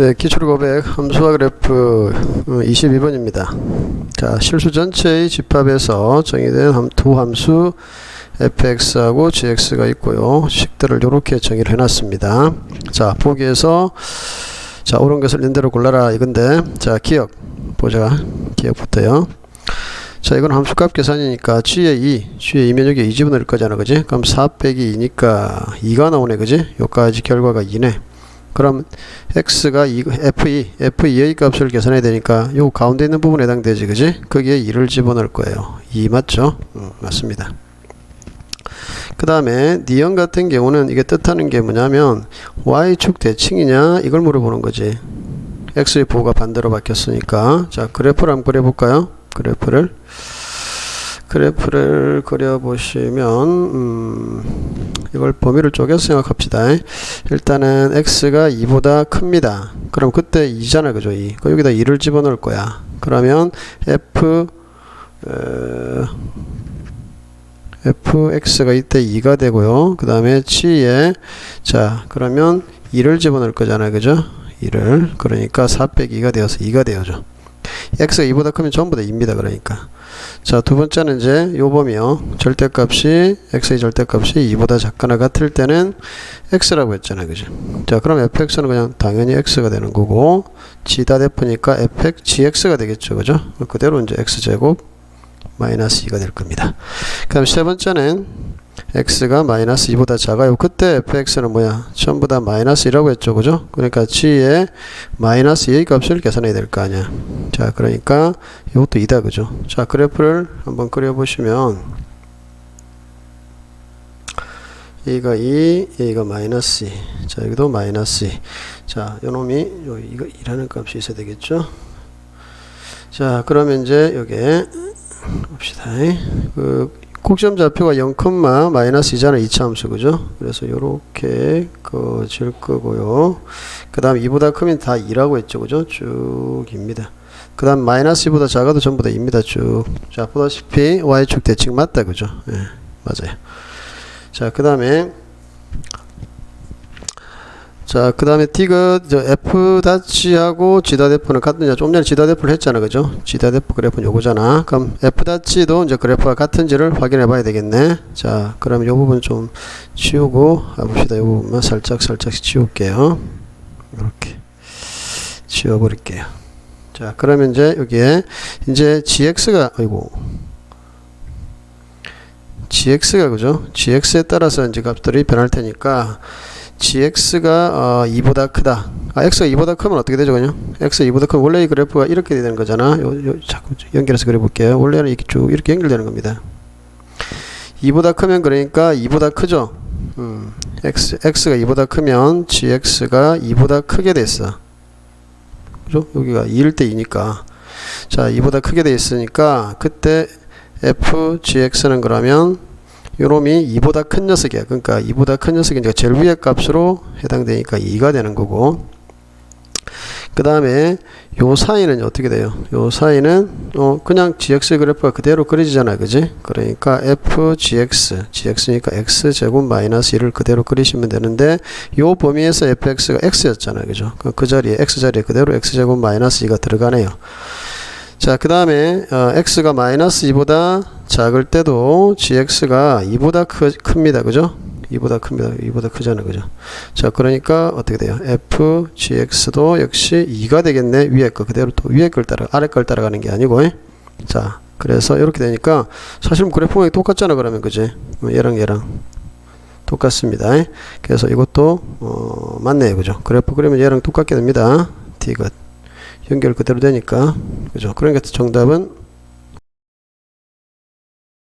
네, 기출 고백 함수화 그래프 22번입니다. 자, 실수 전체의 집합에서 정의된 함- 두 함수 fx하고 gx가 있고요. 식들을 이렇게 정의를 해놨습니다. 자, 보기에서 자, 옳은 것을 있는 대로 골라라 이건데 자, 기억 보자. 기억부터요. 자, 이건 함수값 계산이니까 g의 2, g의 2면 여기 2 집어넣을 거잖아, 그지? 그럼 4 빼기 2니까 2가 나오네, 그지? 여기까지 결과가 2네. 그럼 x가 2, f2, f2의 값을 계산해야 되니까 요 가운데 있는 부분에 해당되지, 그지? 거기에 2를 집어넣을 거예요. 2 맞죠? 음, 맞습니다. 그 다음에 니은 같은 경우는 이게 뜻하는 게 뭐냐면 y축 대칭이냐 이걸 물어보는 거지. x의 부호가 반대로 바뀌었으니까 자 그래프를 한번 그려볼까요? 그래프를 그래프를 그려보시면 음, 이걸 범위를 쪼개서 생각합시다. 일단은 x가 2보다 큽니다. 그럼 그때 2잖아, 그죠? 2. 그 여기다 2를 집어넣을 거야. 그러면 f 어, fx가 이때 2가 되고요. 그 다음에 g에 자 그러면 2를 집어넣을 거잖아요, 그죠? 2를 그러니까 4 빼기 2가 되어서 2가 되어죠. X가 2보다 크면 전부 다 2입니다. 그러니까 자, 두 번째는 이제 요범이요. 절대값이 x의 절대값이 2보다 작거나 같을 때는 x라고 했잖아요. 그죠? 자, 그럼 fx는 그냥 당연히 x가 되는 거고 g다 대표니까 fx gx가 되겠죠. 그죠? 그대로 이제 x제곱 마이너스 2가 될 겁니다. 그 다음 세 번째는 x가 마이너스 2보다 작아요. 그때 fx는 뭐야? 전부 다 마이너스 2라고 했죠. 그죠? 그러니까 g의 마이너스 2의 값을 계산해야 될 거 아니야. 자, 그러니까 이것도 2다. 그죠? 자, 그래프를 한번 그려보시면 A가 2, A가 마이너스 2. 자, 여기도 마이너스 2. 자, 요놈이 요 이거 2라는 값이 있어야 되겠죠? 자, 그러면 이제 여기에 봅시다. 그 곡점 좌표가 0, 마이너스 2잖아요. 이차함수 그죠? 그래서 요렇게 그질 거고요. 그 다음 2보다 크면 다 2라고 했죠. 그죠? 쭉입니다. 그 다음 마이너스 2보다 작아도 전부 다 2입니다. 쭉. 자, 보다시피 y축 대칭 맞다. 그죠? 예, 맞아요. 자, 그 다음에 자, 그 다음에 저 F 다치하고 G 다대표는 같느냐? 좀 전에 G 다대표를 했잖아, 그죠? G 다대표 그래프는 요거잖아. 그럼 F 다치도 이제 그래프가 같은지를 확인해 봐야 되겠네. 자, 그럼 요 부분 좀 치우고 가봅시다. 요 부분만 살짝 살짝 치울게요. 이렇게 치워버릴게요. 자, 그러면 이제 여기에 이제 GX가 아이고 GX가 그죠? GX에 따라서 이제 값들이 변할 테니까 gx가 어, 2보다 크다. 아, x가 2보다 크면 어떻게 되죠, 그냥? x가 2보다 크면 원래 이 그래프가 이렇게 되는 거잖아. 요, 요, 자꾸 연결해서 그려볼게요. 원래는 이렇게 쭉 이렇게 연결되는 겁니다. 2보다 크면 그러니까 2보다 크죠. 음, x x가 2보다 크면 gx가 2보다 크게 됐어. 그죠? 여기가 2일 때 2니까. 자, 2보다 크게 돼 있으니까 그때 f gx는 그러면 요놈이 2보다 큰 녀석이야. 그러니까 2보다 큰 녀석이니까 제일 위의 값으로 해당되니까 2가 되는 거고. 그 다음에 요 사이는 어떻게 돼요? 요 사이는 어 그냥 gx 그래프가 그대로 그려지잖아요. 그지? 그러니까 f gx, gx니까 x 제곱 마이너스 1을 그대로 그리시면 되는데 요 범위에서 fx가 x였잖아요. 그죠? 그, 그 자리에 x 자리에 그대로 x 제곱 마이너스 2가 들어가네요. 자, 그 다음에 어, x가 마이너스 2보다 작을 때도 gx가 2보다 크, 큽니다. 그죠? 2보다 큽니다. 2보다 크잖아요. 그죠? 자, 그러니까 어떻게 돼요? f gx도 역시 2가 되겠네. 위에 거 그대로 또 위에 걸 따라 아래 걸 따라가는 게 아니고. 에? 자, 그래서 이렇게 되니까 사실 그래프가 똑같잖아. 그러면 그지? 뭐 얘랑 얘랑 똑같습니다. 에? 그래서 이것도 어, 맞네요. 그죠? 그래프 그리면 얘랑 똑같게 됩니다. t가 연결 그대로 되니까 그죠? 그러니까 정답은